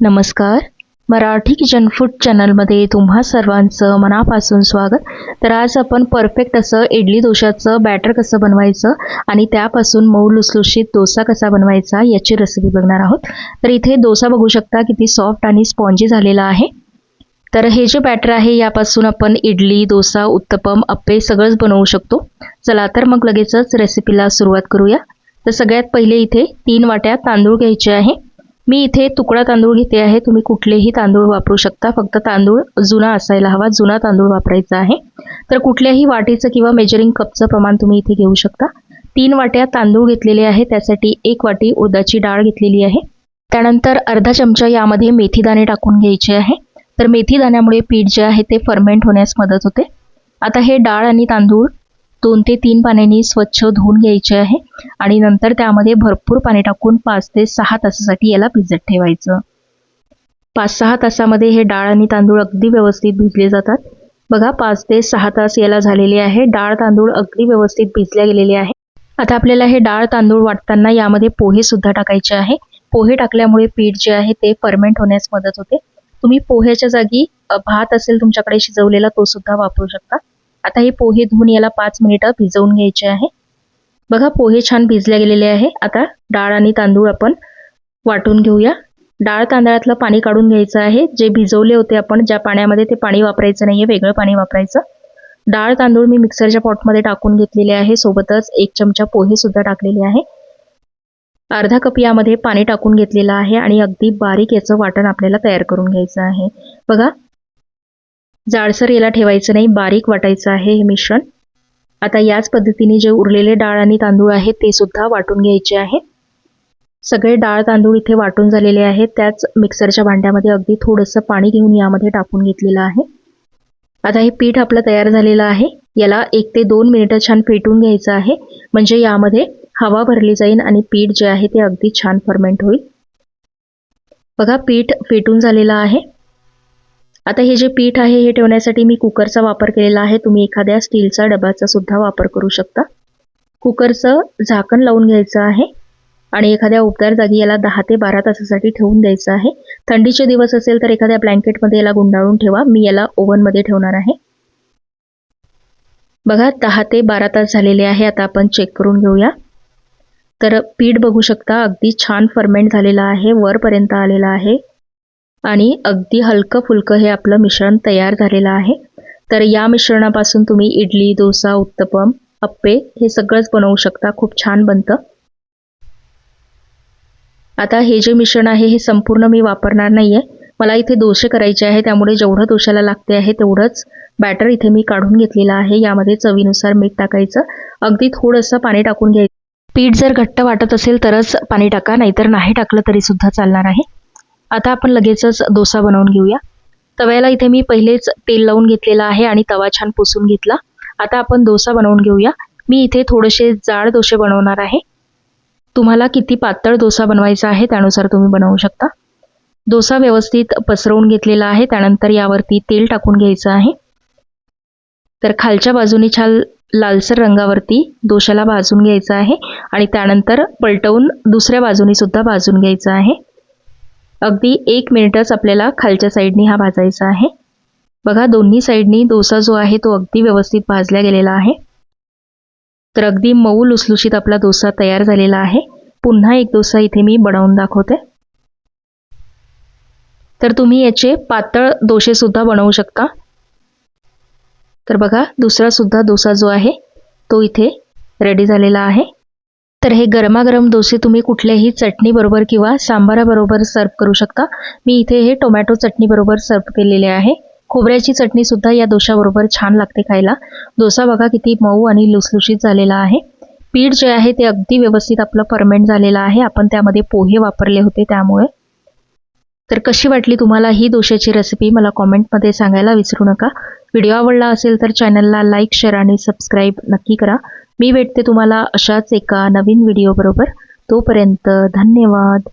नमस्कार. Marathi kitchen food चॅनलमध्ये तुम्हा सर्वांचं मनापासून स्वागत. तर आज आपण परफेक्ट असं इडली डोशाचं बॅटर कसं बनवायचं आणि त्यापासून मऊ लुसलुशीत डोसा कसा बनवायचा याची रेसिपी बघणार आहोत. तर इथे डोसा बघू शकता किती सॉफ्ट आणि स्पॉन्जी झालेला आहे. तर हे जे बॅटर आहे यापासून आपण इडली डोसा उत्तपम अप्पे सगळंच बनवू शकतो. चला तर मग लगेचच रेसिपीला सुरुवात करूया. तर सगळ्यात पहिले इथे तीन वाट्या तांदूळ घ्यायचे आहे. मी इथे तुकडा तांदूळ घेते आहे. तुम्ही कुठलेही तांदूळ वापरू शकता. फक्त तांदूळ जुना असायला हवा. जुना तांदूळ वापरायचा आहे. तर कुठल्याही वाटीचं किंवा मेजरिंग कपचं प्रमाण तुम्ही इथे घेऊ शकता. तीन वाट्या तांदूळ घेतलेले आहे. त्यासाठी एक वाटी उदाची डाळ घेतलेली आहे. त्यानंतर अर्धा चमचा यामध्ये मेथीदाणे टाकून घ्यायचे आहे. तर मेथी दाण्यामुळे पीठ जे आहे ते फर्मेंट होण्यास मदत होते. आता हे डाळ आणि तांदूळ दोन ते तीन पाण्याने स्वच्छ धुवून घ्यायचे आहे आणि नंतर त्यामध्ये भरपूर पाणी टाकून पाच ते सहा तासासाठी याला भिजत ठेवायचं. पाच सहा तासामध्ये हे डाळ आणि तांदूळ अगदी व्यवस्थित भिजले जातात. बघा पाच ते सहा तास याला झालेले आहे. डाळ तांदूळ अगदी व्यवस्थित भिजल्या गेलेले आहे. आता आपल्याला हे डाळ तांदूळ वाटताना यामध्ये पोहे सुद्धा टाकायचे आहे. पोहे टाकल्यामुळे पीठ जे आहे ते फर्मेंट होण्यास मदत होते. तुम्ही पोह्याच्या जागी भात असेल तुमच्याकडे शिजवलेला तो सुद्धा वापरू शकता. आता हे पोहे धुवून याला पाच मिनिटं भिजवून घ्यायचे आहे. बघा पोहे छान भिजले गेलेले आहे. आता डाळ आणि तांदूळ आपण वाटून घेऊया. डाळ तांदळातलं पाणी काढून घ्यायचं आहे. जे भिजवले होते आपण ज्या पाण्यामध्ये ते पाणी वापरायचं नाही आहे वेगळं पाणी वापरायचं. डाळ तांदूळ मी मिक्सरच्या पॉटमध्ये टाकून घेतलेले आहे. सोबतच एक चमचा पोहे सुद्धा टाकलेले आहे. अर्धा कप यामध्ये पाणी टाकून घेतलेलं आहे आणि अगदी बारीक याचं वाटण आपल्याला तयार करून घ्यायचं आहे. बघा जाडसर याला ठेवायचं नाही बारीक वाटायचं आहे हे मिश्रण. आता याच पद्धतीने जे उरलेले डाळ आणि तांदूळ आहेत ते सुद्धा वाटून घ्यायचे आहे सगळे डाळ तांदूळ इथे वाटून झालेले आहेत त्याच मिक्सरच्या भांड्यामध्ये अगदी थोडंसं पाणी घेऊन यामध्ये टाकून घेतलेलं आहे. आता हे पीठ आपलं तयार झालेलं आहे. याला एक ते दोन मिनिटं छान फेटून घ्यायचं आहे. म्हणजे यामध्ये हवा भरली जाईल आणि पीठ जे आहे ते अगदी छान फर्मेंट होईल. बघा पीठ फेटून झालेलं आहे. आता हे जे पीठ आहे हे ठेवण्यासाठी मी कुकरचा वापर केलेला आहे. तुम्ही एखाद्या स्टीलचा डब्याचा सुद्धा वापर करू शकता. कुकरचं झाकण लावून घ्यायचं आहे आणि एखाद्या उबदार जागी याला दहा ते बारा तासासाठी ठेवून द्यायचं आहे. थंडीचे दिवस असेल तर एखाद्या ब्लँकेटमध्ये याला गुंडाळून ठेवा. मी याला ओव्हनमध्ये ठेवणार आहे. बघा दहा ते बारा तास झालेले आहे. आता आपण चेक करून घेऊया. तर पीठ बघू शकता अगदी छान फर्मेंट झालेलं आहे. वरपर्यंत आलेलं आहे. आणि अगदी हलकं फुलकं हे आपलं मिश्रण तयार झालेलं आहे. तर या मिश्रणापासून तुम्ही इडली डोसा उत्तपम अप्पे हे सगळंच बनवू शकता. खूप छान बनतं. आता हे जे मिश्रण आहे हे संपूर्ण मी वापरणार नाही आहे मला इथे दोसे करायचे आहे त्यामुळे जेवढं दोशाला लागते आहे तेवढंच बॅटर इथे मी काढून घेतलेलं आहे. यामध्ये चवीनुसार मीठ टाकायचं. अगदी थोडंसं पाणी टाकून घ्यायचं. पीठ जर घट्ट वाटत असेल तरच पाणी टाका नाहीतर नाही टाकलं तरी सुद्धा चालणार आहे. आता आपण लगेचच डोसा बनवून घेऊया. तव्याला इथे मी पहिलेच तेल लावून घेतलेलं आहे आणि तवा छान पुसून घेतला. आता आपण डोसा बनवून घेऊया. मी इथे थोडेसे जाड डोसे बनवणार आहे. तुम्हाला किती पातळ डोसा बनवायचा आहे त्यानुसार तुम्ही बनवू शकता. डोसा व्यवस्थित पसरवून घेतलेला आहे त्यानंतर यावरती तेल टाकून घ्यायचं आहे. तर खालच्या बाजूने छान लालसर रंगावरती डोशाला भाजून घ्यायचं आहे आणि त्यानंतर पलटवून दुसऱ्या बाजूने सुद्धा भाजून घ्यायचं आहे. अगदी एक मिनिटच आपल्याला खालच्या साईडनी हा भाजायचा आहे. बघा दोन्ही साईडनी डोसा जो आहे तो अगदी व्यवस्थित भाजला गेलेला आहे. तर अगदी मऊ लुसलुशीत आपला डोसा तयार झालेला आहे. पुन्हा एक डोसा इथे मी बनवून दाखवते. तर तुम्ही याचे पातळ डोसेसुद्धा बनवू शकता. तर बघा दुसरा सुद्धा डोसा जो आहे तो इथे रेडी झालेला आहे. तर हे गरमागरम डोसे तुम्ही कुठल्याही चटणीबरोबर किंवा सांबाराबरोबर सर्व करू शकता. मी इथे हे टोमॅटो चटणीबरोबर सर्व केलेले आहे. खोबऱ्याची चटणीसुद्धा या डोशाबरोबर छान लागते खायला. डोसा बघा किती मऊ आणि लुसलुशीत झालेला आहे. पीठ जे आहे ते अगदी व्यवस्थित आपलं परमेंट झालेलं आहे. आपण त्यामध्ये पोहे वापरले होते त्यामुळे. तर कशी वाटली तुम्हाला ही दोशाची रेसिपी मला कॉमेंटमध्ये सांगायला विसरू नका. व्हिडिओ आवडला असेल तर चॅनलला लाईक शेअर आणि सबस्क्राईब नक्की करा. मी भेटते तुम्हाला अशाच एका नवीन व्हिडिओबरोबर तोपर्यंत धन्यवाद.